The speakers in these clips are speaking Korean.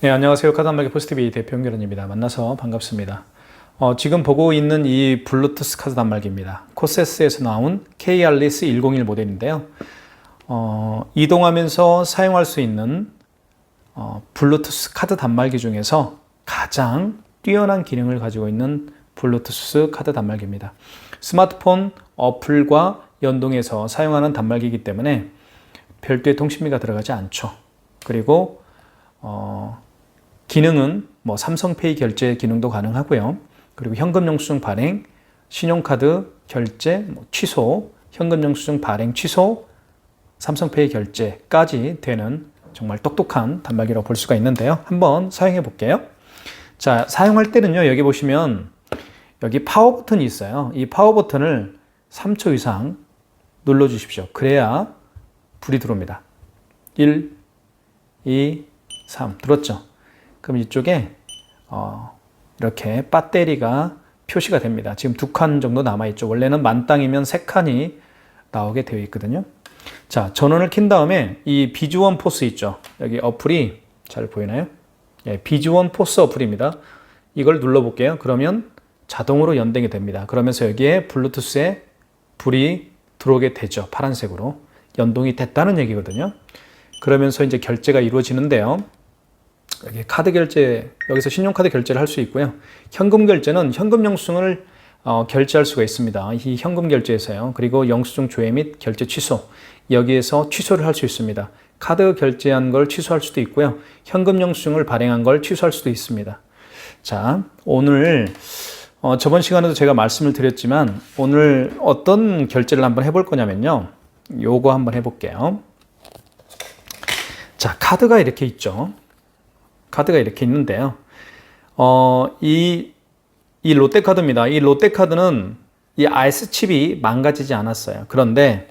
네, 안녕하세요. 카드한마기 포스티비 대표 연결원입니다. 만나서 반갑습니다. 어, 지금 보고 있는 이 블루투스 카드 단말기입니다. 코세스에서 나온 KRLIS 101 모델인데요. 어, 이동하면서 사용할 수 있는 어, 블루투스 카드 단말기 중에서 가장 뛰어난 기능을 가지고 있는 블루투스 카드 단말기입니다. 스마트폰 어플과 연동해서 사용하는 단말기이기 때문에 별도의 통신비가 들어가지 않죠. 그리고 어, 기능은 뭐 삼성페이 결제 기능도 가능하고요. 그리고 현금 영수증 발행, 신용카드 결제, 뭐 취소, 현금 영수증 발행 취소, 삼성페이 결제까지 되는 정말 똑똑한 단말기라고 볼 수가 있는데요. 한번 사용해 볼게요. 자, 사용할 때는요. 여기 보시면 여기 파워 버튼이 있어요. 이 파워 버튼을 3초 이상 눌러 주십시오. 그래야 불이 들어옵니다. 1 2 3 들었죠? 그럼 이쪽에 어, 이렇게 배터리가 표시가 됩니다. 지금 두 칸 정도 남아있죠. 원래는 만땅이면 세 칸이 나오게 되어 있거든요. 자, 전원을 킨 다음에 이 비주원 포스 있죠. 여기 어플이 잘 보이나요? 예, 비주원 포스 어플입니다. 이걸 눌러볼게요. 그러면 자동으로 연동이 됩니다. 그러면서 여기에 블루투스에 불이 들어오게 되죠. 파란색으로. 연동이 됐다는 얘기거든요. 그러면서 이제 결제가 이루어지는데요. 여기 카드 결제, 여기서 신용카드 결제를 할 수 있고요. 현금 결제는 현금 영수증을 어, 결제할 수가 있습니다. 이 현금 결제에서요. 그리고 영수증 조회 및 결제 취소. 여기에서 취소를 할 수 있습니다. 카드 결제한 걸 취소할 수도 있고요. 현금 영수증을 발행한 걸 취소할 수도 있습니다. 자, 오늘 어, 저번 시간에도 제가 말씀을 드렸지만 오늘 어떤 결제를 한번 해볼 거냐면요. 요거 한번 해볼게요. 자, 카드가 이렇게 있죠. 카드가 이렇게 있는데요. 어, 이, 이 롯데카드입니다. 이 롯데카드는 이 아이스 칩이 망가지지 않았어요. 그런데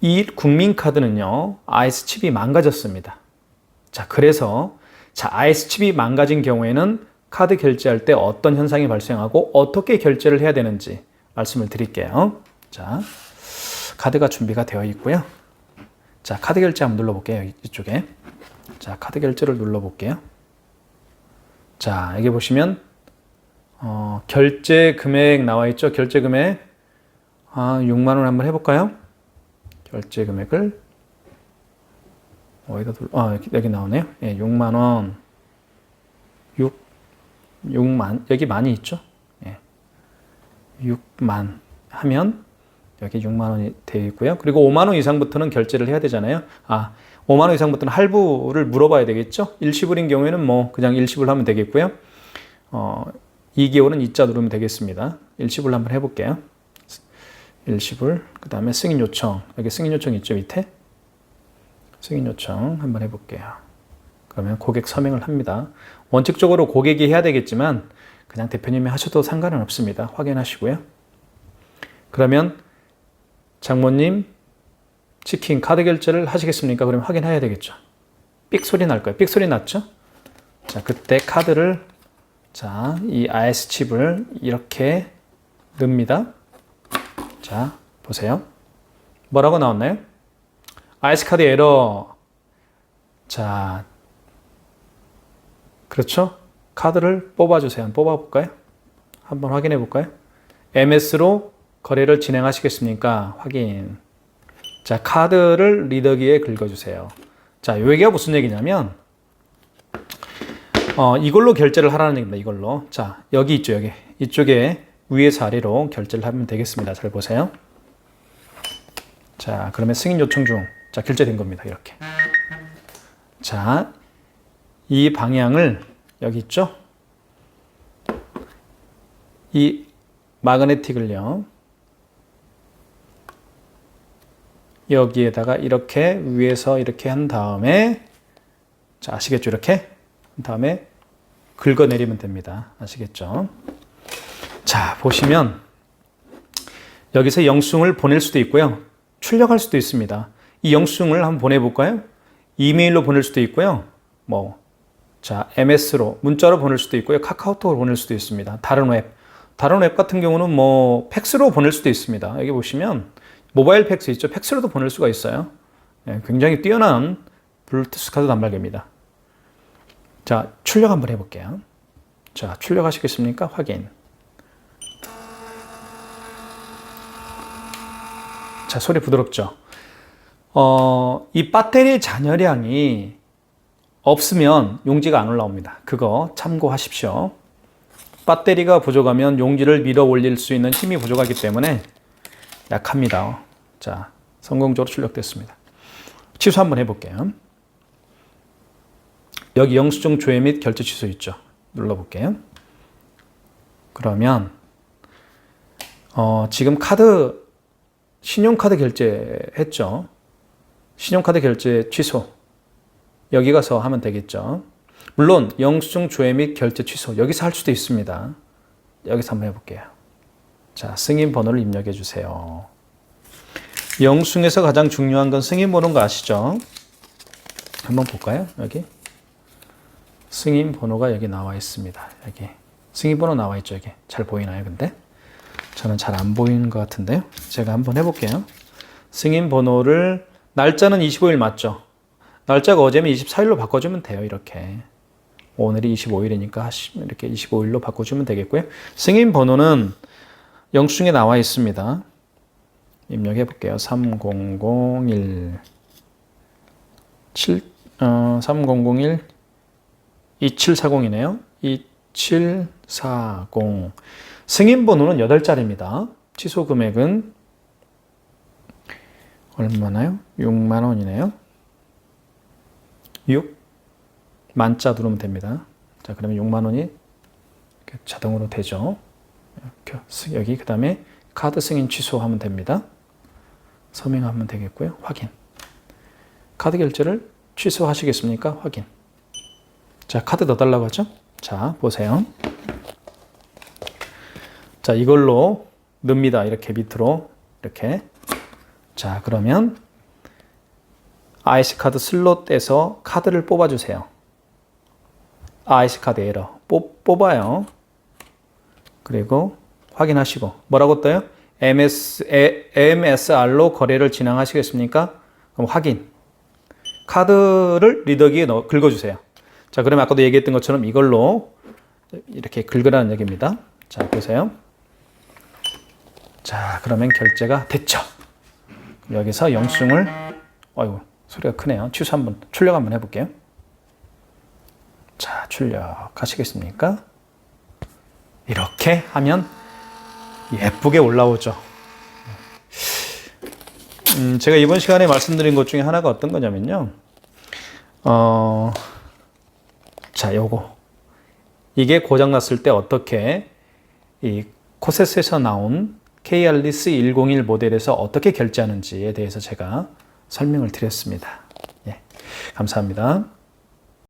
이 국민카드는요, 아이스 칩이 망가졌습니다. 자, 그래서, 자, 아이스 칩이 망가진 경우에는 카드 결제할 때 어떤 현상이 발생하고 어떻게 결제를 해야 되는지 말씀을 드릴게요. 자, 카드가 준비가 되어 있고요. 자, 카드 결제 한번 눌러볼게요. 이쪽에. 자, 카드 결제를 눌러볼게요. 자, 여기 보시면, 어, 결제 금액 나와 있죠? 결제 금액. 아, 6만원 한번 해볼까요? 결제 금액을, 어디다 둘, 아, 여기, 여기 나오네요. 예, 6만원. 6, 6만, 여기 많이 있죠? 예. 6만 하면, 여기 6만 원이 되어 있고요. 그리고 5만 원 이상부터는 결제를 해야 되잖아요. 아, 5만 원 이상부터는 할부를 물어봐야 되겠죠. 일시불인 경우에는 뭐 그냥 일시불 하면 되겠고요. 어, 2개월은 이자 누르면 되겠습니다. 일시불 한번 해볼게요. 일시불, 그 다음에 승인 요청. 여기 승인 요청 있죠, 밑에? 승인 요청 한번 해볼게요. 그러면 고객 서명을 합니다. 원칙적으로 고객이 해야 되겠지만 그냥 대표님이 하셔도 상관은 없습니다. 확인하시고요. 그러면 장모님 치킨 카드 결제를 하시겠습니까? 그러면 확인해야 되겠죠. 삑 소리 날 거예요. 삑 소리 났죠? 자, 그때 카드를 자, 이 IS 칩을 이렇게 넣습니다. 자, 보세요. 뭐라고 나왔나요? IS 카드 에러. 자, 그렇죠? 카드를 뽑아주세요. 뽑아볼까요? 한번 확인해 볼까요? MS로 거래를 진행하시겠습니까? 확인. 자, 카드를 리더기에 긁어주세요. 자, 요 얘기가 무슨 얘기냐면, 어, 이걸로 결제를 하라는 얘기입니다. 이걸로. 자, 여기 있죠, 여기. 이쪽에 위에서 아래로 결제를 하면 되겠습니다. 잘 보세요. 자, 그러면 승인 요청 중. 자, 결제된 겁니다. 이렇게. 자, 이 방향을 여기 있죠? 이 마그네틱을요. 여기에다가 이렇게 위에서 이렇게 한 다음에 자 아시겠죠? 이렇게? 한 다음에 긁어내리면 됩니다. 아시겠죠? 자 보시면 여기서 영수증을 보낼 수도 있고요. 출력할 수도 있습니다. 이 영수증을 한번 보내볼까요? 이메일로 보낼 수도 있고요. 뭐 자 MS로 문자로 보낼 수도 있고요. 카카오톡으로 보낼 수도 있습니다. 다른 웹 다른 웹 같은 경우는 뭐 팩스로 보낼 수도 있습니다. 여기 보시면 모바일 팩스 있죠. 팩스로도 보낼 수가 있어요. 예, 굉장히 뛰어난 블루투스 카드 단말기입니다. 자, 출력 한번 해볼게요. 자, 출력하시겠습니까? 확인. 자, 소리 부드럽죠? 어, 이 배터리 잔여량이 없으면 용지가 안 올라옵니다. 그거 참고하십시오. 배터리가 부족하면 용지를 밀어 올릴 수 있는 힘이 부족하기 때문에 약합니다. 자, 성공적으로 출력됐습니다. 취소 한번 해볼게요. 여기 영수증 조회 및 결제 취소 있죠. 눌러볼게요. 그러면 어, 지금 카드 신용카드 결제 했죠. 신용카드 결제 취소. 여기 가서 하면 되겠죠. 물론 영수증 조회 및 결제 취소 여기서 할 수도 있습니다. 여기서 한번 해볼게요. 자, 승인 번호를 입력해 주세요. 영수증에서 가장 중요한 건 승인 번호인 거 아시죠? 한번 볼까요? 여기 승인 번호가 여기 나와 있습니다. 여기 승인 번호 나와 있죠. 여기 잘 보이나요? 근데 저는 잘 안 보이는 것 같은데요. 제가 한번 해볼게요. 승인 번호를 날짜는 25일 맞죠? 날짜가 어제면 24일로 바꿔주면 돼요. 이렇게 오늘이 25일이니까 이렇게 25일로 바꿔주면 되겠고요. 승인 번호는 영수증에 나와 있습니다. 입력해 볼게요. 3001 7 어, 3001 2740이네요. 2740 승인 번호는 8자리입니다. 취소 금액은 얼마나요? 6만 원이네요. 6 만자 누르면 됩니다. 자, 그러면 6만 원이 자동으로 되죠. 여기 그 다음에 카드 승인 취소하면 됩니다. 서명하면 되겠고요. 확인. 카드 결제를 취소하시겠습니까? 확인. 자, 카드 넣어달라고 하죠? 자, 보세요. 자, 이걸로 넣습니다. 이렇게 밑으로. 이렇게. 자, 그러면 IC 카드 슬롯에서 카드를 뽑아주세요. IC 카드 에러. 뽑, 뽑아요. 그리고 확인하시고. 뭐라고 떠요? MS, MSR로 거래를 진행하시겠습니까? 그럼 확인. 카드를 리더기에 넣어, 긁어주세요. 자, 그러면 아까도 얘기했던 것처럼 이걸로 이렇게 긁으라는 얘기입니다. 자, 보세요. 자, 그러면 결제가 됐죠. 여기서 영수증을, 어이구, 소리가 크네요. 취소 한번, 출력 한번 해볼게요. 자, 출력하시겠습니까? 이렇게 하면 예쁘게 올라오죠. 음, 제가 이번 시간에 말씀드린 것 중에 하나가 어떤 거냐면요. 어, 자, 요거. 이게 고장났을 때 어떻게 이 코세스에서 나온 KR리스 101 모델에서 어떻게 결제하는지에 대해서 제가 설명을 드렸습니다. 예, 감사합니다.